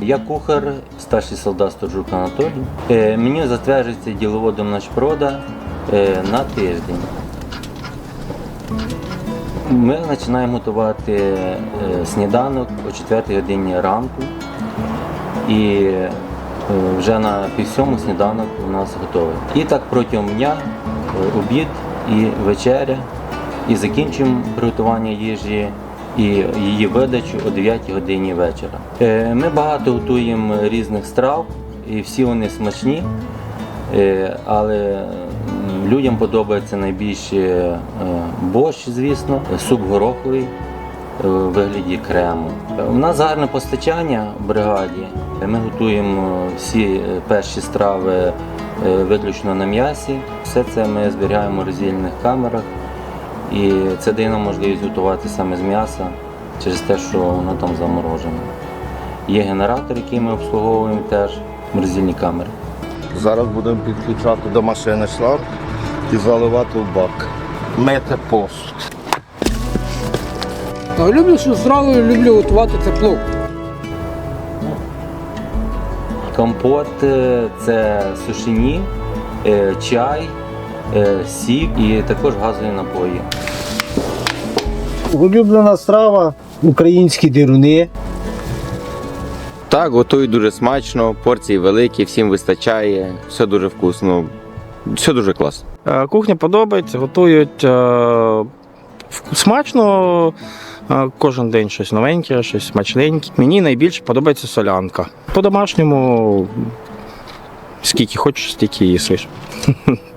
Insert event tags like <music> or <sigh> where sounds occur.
Я кухар, старший солдат Сторжук Анатолій. Е, Меню затверджується діловодом Ночпрода е, на тиждень. Ми починаємо готувати е, сніданок о 4 годині ранку. І вже на півсьому сніданок у нас готовий. І так протягом дня обід і вечеря. І закінчуємо приготування їжі і її видачу о 9 годині вечора. Е, Ми багато готуємо різних страв, і всі вони смачні, Е, але людям подобається найбільше е, борщ, звісно, суп гороховий вигляді крему. У нас гарне постачання в бригаді. Ми готуємо всі перші страви виключно на м'ясі. Все це ми зберігаємо в роздільних камерах. І це дає нам можливість готувати саме з м'яса через те, що воно там заморожене. Є генератор, який ми обслуговуємо теж, морозильні камери. Зараз будемо підключати до машини шланг і заливати в бак. Мити посуд. Люблю що зразу люблю готувати це плов. Компот е, це сушені, е, чай, сік і також газові напої. Улюблена страва українські дируни. Так, готують дуже смачно, порції великі, всім вистачає, все дуже вкусно, все дуже класно. Е, Кухня подобається, готують е, смачно. е, Кожен день щось новеньке, щось смачненьке. Мені найбільше подобається солянка. По-домашньому скільки хочеш, стільки їсиш. <laughs>